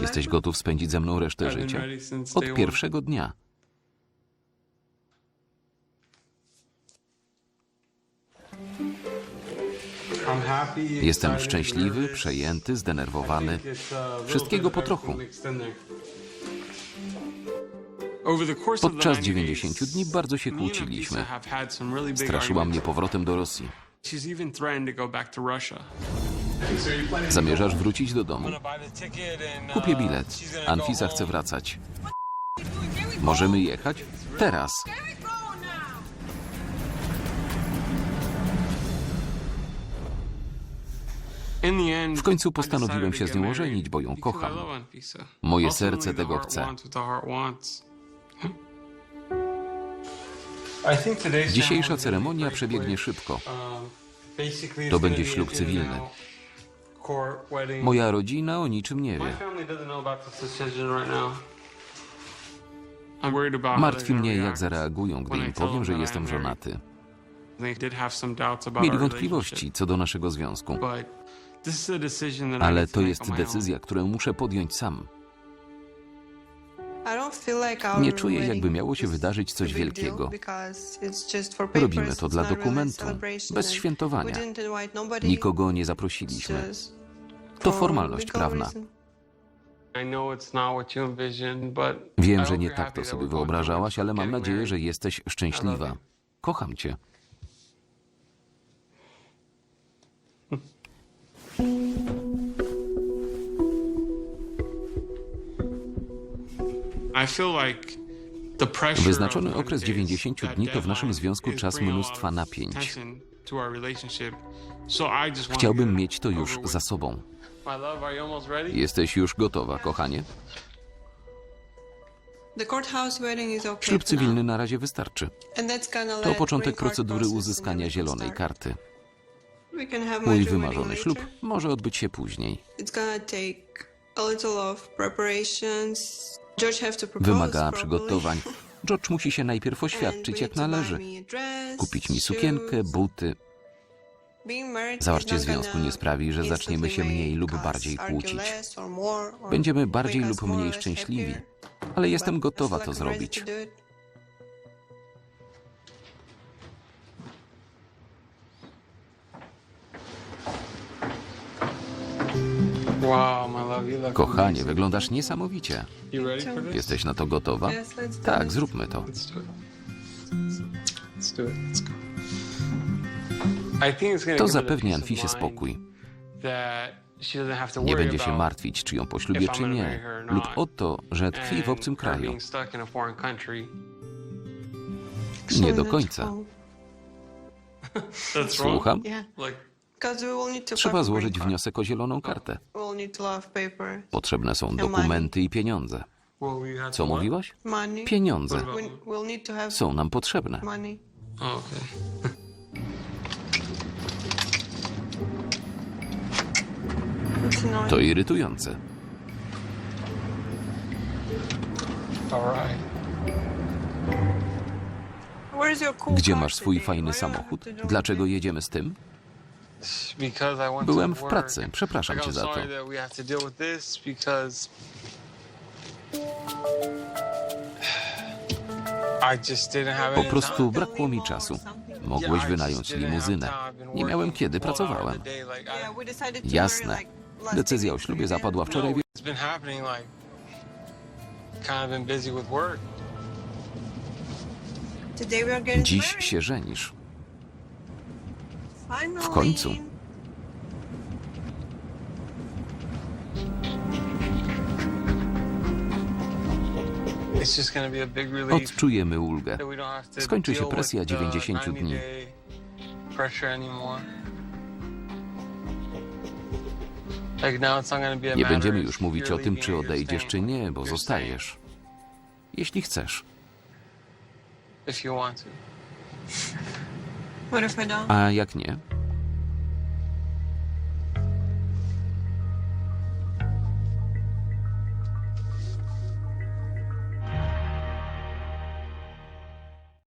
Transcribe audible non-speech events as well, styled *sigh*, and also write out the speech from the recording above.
Jesteś gotów spędzić ze mną resztę życia? Od pierwszego dnia. Jestem szczęśliwy, przejęty, zdenerwowany. Uh, Wszystkiego po trochu. Podczas 90 90 dni bardzo się kłóciliśmy. Straszyła mnie powrotem do Rosji. Zamierzasz wrócić do domu? Kupię bilet. Anfisa chce wracać. Możemy jechać? Teraz. W końcu postanowiłem się z nią ożenić, bo ją kocham. Moje serce tego chce. Dzisiejsza ceremonia przebiegnie szybko. To będzie ślub cywilny. Moja rodzina o niczym nie wie. Martwi mnie, jak zareagują, gdy im powiem, że jestem żonaty. Mieli wątpliwości co do naszego związku, ale to jest decyzja, którą muszę podjąć sam. Nie czuję, jakby miało się wydarzyć coś wielkiego. Robimy to dla dokumentu, bez świętowania. Nikogo nie zaprosiliśmy. To formalność prawna. Wiem, że nie tak to sobie wyobrażałaś, ale mam nadzieję, że jesteś szczęśliwa. Kocham cię. Wyznaczony okres 90 that dni to w naszym związku czas mnóstwa napięć. Chciałbym mieć to już za sobą. My love, are you almost ready? Jesteś już gotowa, kochanie? Ślub cywilny na razie wystarczy. To początek procedury uzyskania zielonej karty. Mój wymarzony ślub może odbyć się później. Wymaga przygotowań. *laughs* George musi się najpierw oświadczyć jak należy. Kupić mi sukienkę, buty. Zawarcie związku nie sprawi, że zaczniemy się mniej lub bardziej kłócić. Będziemy bardziej lub mniej szczęśliwi, ale jestem gotowa to zrobić. Kochanie, wyglądasz niesamowicie. Jesteś na to gotowa? Tak, zróbmy to. To zapewni Anfisie spokój. Nie będzie się martwić, czy ją poślubię, czy nie, lub o to, że tkwi w obcym kraju. Nie do końca. *laughs* Słucham? Trzeba złożyć wniosek o zieloną kartę. Potrzebne są dokumenty i pieniądze. Co mówiłaś? Pieniądze. Są nam potrzebne. *laughs* To irytujące. Gdzie masz swój fajny samochód? Dlaczego jedziemy z tym? Byłem w pracy. Przepraszam cię za to. Po prostu brakło mi czasu. Mogłeś wynająć limuzynę. Nie miałem kiedy, pracowałem. Jasne. Decyzja o ślubie zapadła wczoraj. work. Dziś się żenisz. W końcu. Odczujemy ulgę. Skończy się presja with the 90 dni. Nie matter będziemy już mówić o tym, czy odejdziesz, czy nie, bo zostajesz. Jeśli chcesz. A jak nie?